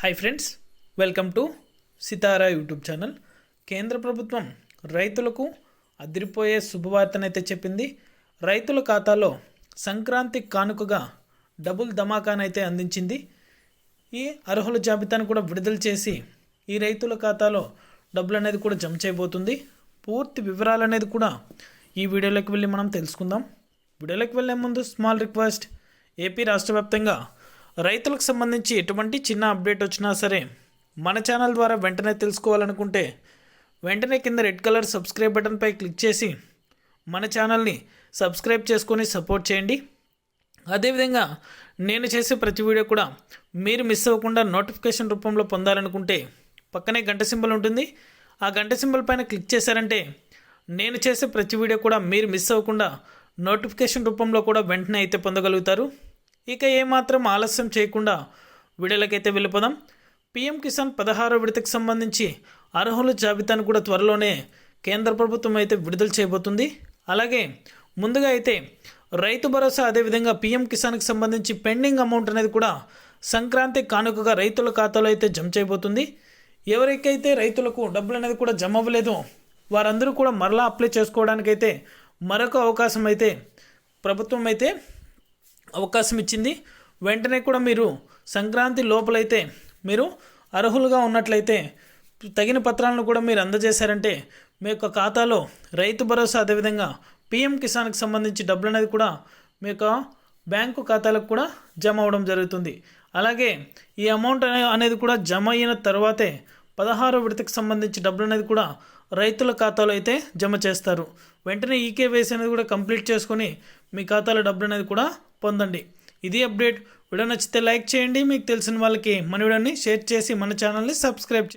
Hi friends welcome to Sitara YouTube channel కేంద్ర ప్రభుత్వం రైతులకు అదిరిపోయే శుభవార్తనైతే చెప్పింది. రైతుల ఖాతాలో సంక్రాంతి కానుకగా డబుల్ ధమాకానైతే అందించింది. ఈ అర్హుల జాబితాను కూడా విడుదల చేసి ఈ రైతుల ఖాతాలో డబ్బులు అనేది కూడా జమ చేయబోతుంది. పూర్తి వివరాలు అనేది కూడా ఈ వీడియోలోకి వెళ్ళి మనం తెలుసుకుందాం. వీడియోలోకి వెళ్ళే ముందు స్మాల్ రిక్వెస్ట్ ఏపీ రాష్ట్ర వ్యాప్తంగా రైతులకు సంబంధించి ఎటువంటి చిన్న అప్డేట్ వచ్చినా సరే మన ఛానల్ ద్వారా వెంటనే తెలుసుకోవాలనుకుంటే వెంటనే కింద రెడ్ కలర్ సబ్స్క్రైబ్ బటన్పై క్లిక్ చేసి మన ఛానల్ని సబ్స్క్రైబ్ చేసుకొని సపోర్ట్ చేయండి. అదేవిధంగా నేను చేసే ప్రతి వీడియో కూడా మీరు మిస్ అవ్వకుండా నోటిఫికేషన్ రూపంలో పొందాలనుకుంటే పక్కనే గంట సింబల్ ఉంటుంది. ఆ గంట సింబల్ పైన క్లిక్ చేశారంటే నేను చేసే ప్రతి వీడియో కూడా మీరు మిస్ అవ్వకుండా నోటిఫికేషన్ రూపంలో కూడా వెంటనే అయితే పొందగలుగుతారు. ఇక ఏమాత్రం ఆలస్యం చేయకుండా వీడియోలకైతే వెళ్ళిపోదాం. పీఎం కిసాన్ పదహారో విడతకు సంబంధించి అర్హుల జాబితాను కూడా త్వరలోనే కేంద్ర ప్రభుత్వం అయితే విడుదల చేయబోతుంది. అలాగే ముందుగా అయితే రైతు భరోసా అదేవిధంగా పీఎం కిసాన్కి సంబంధించి పెండింగ్ అమౌంట్ అనేది కూడా సంక్రాంతి కానుకగా రైతుల ఖాతాలో అయితే జమ చేయబోతుంది. ఎవరికైతే రైతులకు డబ్బులు అనేది కూడా జమ అవ్వలేదో వారందరూ కూడా మరలా అప్లై చేసుకోవడానికైతే మరొక అవకాశం అయితే ప్రభుత్వం అయితే అవకాశం ఇచ్చింది. వెంటనే కూడా మీరు సంక్రాంతి లోపలైతే మీరు అర్హులుగా ఉన్నట్లయితే తగిన పత్రాలను కూడా మీరు అందజేశారంటే మీ యొక్క ఖాతాలో రైతు భరోసా అదేవిధంగా పిఎం కిసాన్కి సంబంధించి డబ్బులు అనేది కూడా మీ యొక్క బ్యాంకు ఖాతాలకు కూడా జమ అవ్వడం జరుగుతుంది. అలాగే ఈ అమౌంట్ అనేది కూడా జమ అయిన తర్వాతే పదహారో విడతకు సంబంధించి డబ్బులు అనేది కూడా రైతుల ఖాతాలో అయితే జమ చేస్తారు. వెంటనే ఈకేవైసీ అనేది కూడా కంప్లీట్ చేసుకొని మీ ఖాతాలో డబ్బులు అనేది కూడా పొందండి. ఇది అప్డేట్. వీడియో నచ్చితే లైక్ చేయండి. మీకు తెలిసిన వాళ్ళకి మన వీడియోని షేర్ చేసి మన ఛానల్ని సబ్స్క్రైబ్ చేయండి.